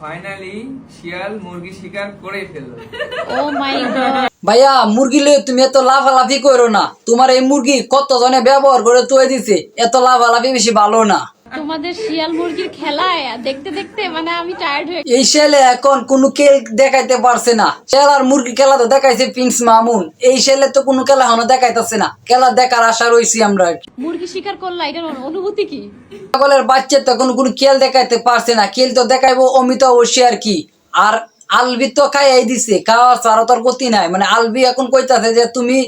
Finally শিয়াল মুরগি শিকার করে ফেলল। ও মাই গড ভাইয়া মুরগি লয়ে তুমি এত লাফালাফি করো না। তোমার এই মুরগি কত জনে ব্যবহার করে তুই দিছে? এত লাফালাফি বেশি ভালো না। তোমাদের শিয়াল মুরগির খেলায় দেখতে দেখতে মানে আমি টায়ার্ড হয়ে এই এখন কোনো খেল দেখাইতে পারছে না। আর মুরগি খেলা তো দেখাইছে মামুন। এই তো কোনো খেলা এখনও দেখাইতেছে না। খেলা দেখার আশা রয়েছি আমরা আর কি। মুরগি শিকার করলা এটার অনুভূতি কি? পাগলের বাচ্চা তো কোনো কোনো খেল দেখাইতে পারছে না। খেল তো দেখাইবো অমিত অবশ্যই আর কি। আর আলবি তো খাইয়াই দিছে খাওয়া ছাড়া তোর গতি নাই। মানে আলবি এখন কইতাছে যে তুমি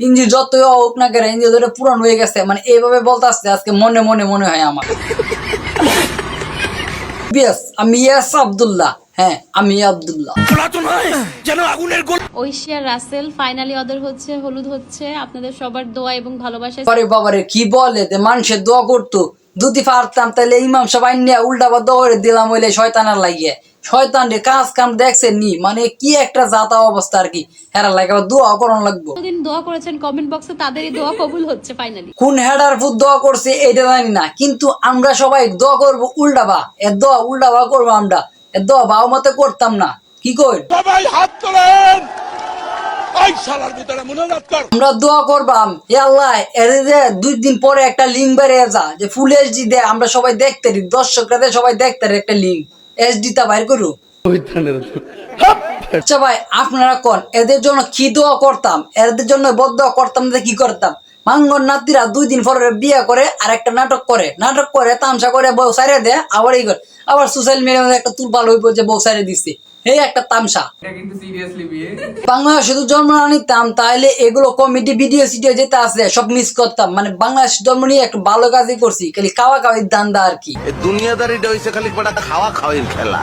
ইঞ্জি যতই হোক না কেন ইঞ্জি ধরে পুরান হয়ে গেছে। মানে এইভাবে বলতে আসছে আজকে মনে মনে মনে হয় আমার। বিয়াস আমি ইয়াস আব্দুল্লাহ। হ্যাঁ আমি আব্দুল্লাহ। ঐশিয়া রাসেল ফাইনালি ওদের হচ্ছে হলুদ হচ্ছে। আপনাদের সবার দোয়া এবং ভালোবাসা পরে বাবারে কি বলে? যে মানুষের দোয়া করতো। যদি পারতাম তাহলে ইমাম সবাই নিয়ে উল্টা বা দৌড়ে দিলাম হইলে শয়তানার লাগিয়ে। শয়তান রে কাজ কাম দেখছে নি? মানে কি একটা জাতা অবস্থা আর কি। হেরা লাগে দোয়া করন লাগবো। দিন দোয়া করেছেন কমেন্ট বক্সে তাদেরই দোয়া কবুল হচ্ছে ফাইনালি কোন হেডার ফুট দোয়া করছে এটা জানি না। কিন্তু আমরা সবাই দোয়া করব উল্টা বা। এ দোয়া উল্টা বা করব আমরা। এ দোয়া বাবা মতে করতাম না। কি কই সবাই হাত তোলেন। আমরা দোয়া করবাম। আল্লাহ এর যে দুই দিন পরে একটা লিঙ্ক বেরিয়ে যা যে ফুল এইচডি দে আমরা সবাই দেখতে রি দর্শকরা সবাই দেখতে রি একটা লিঙ্ক এইচডি তা বাইর করু। আচ্ছা ভাই, আপনারা কোন? এদের জন্য কি দোয়া করতাম? এদের জন্য বদ করতাম না, কি করতাম? মাঙ্গন নাতিরা দুই দিন পরে বিয়ে করে আর একটা নাটক করে। নাটক করে, তামসা করে বউ সাইরে দেয়, আবার এই করে। আবার সোশ্যাল মিডিয়ার একটা তুলপাল হয়ে পড়ছে বউ সাইরে দিচ্ছে এই একটা তামসা। এটা কিন্তু সিরিয়াসলি বিয়ে। বাংলাদেশ শুধু জন্ম না নিতাম তাহলে এগুলো কমিটি ভিডিও সিডিও যেতে আছে সব মিস করতাম। মানে বাংলাদেশ জন্ম নিয়ে একটু ভালো কাজই করছি খালি খাওয়া খাওয়াই দান্দা আর কি। এ দুনিয়াদারিটা হইছে খালি কটা খাওয়া খাওয়াই খেলা।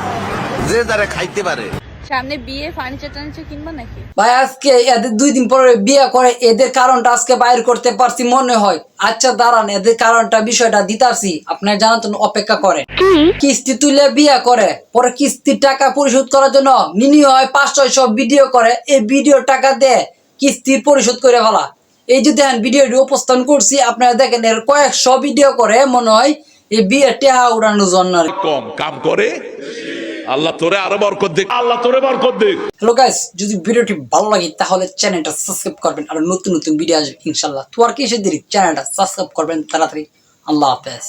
যে তারা খাইতে পারে। সামনে বিয়ে ফার্নিচার টার্নিচার কিনবা নাকি? ভাই আজকে এদের দুই দিন পরে বিয়ে করে এদের কারণটা আজকে বাইর করতে পারছি মনে হয়। আচ্ছা দাঁড়ান এদের কারণটা বিষয়টা দিতারছি আপনার জানার জন্য অপেক্ষা করে কিস্তি তুলে বিয়ে করে পরে কিস্তির টাকা পরিশোধ করার জন্য নিনি হয় পাঁচ ছয়শো ভিডিও করে। এই ভিডিও টাকা দেয় কিস্তি পরিশোধ করে ফেলা। এই যে দেখেন ভিডিওটি উপস্থাপন করছি আপনারা দেখেন এর কয়েকশো ভিডিও করে মনে হয় এই বিয়ে টেহা উড়ানোর জন্য কম কাম করে আল্লাহ তোরে আরও বরকত দিক। আল্লাহ তোরে বরকত দিক। হ্যালো গাইস যদি ভিডিওটি ভালো লাগে তাহলে চ্যানেলটা সাবস্ক্রাইব করবেন আর নতুন নতুন ভিডিও আসবে ইনশাআল্লাহ। তো আর কি এসে দেরি? চ্যানেলটা সাবস্ক্রাইব করবেন তাড়াতাড়ি। আল্লাহ হাফেজ।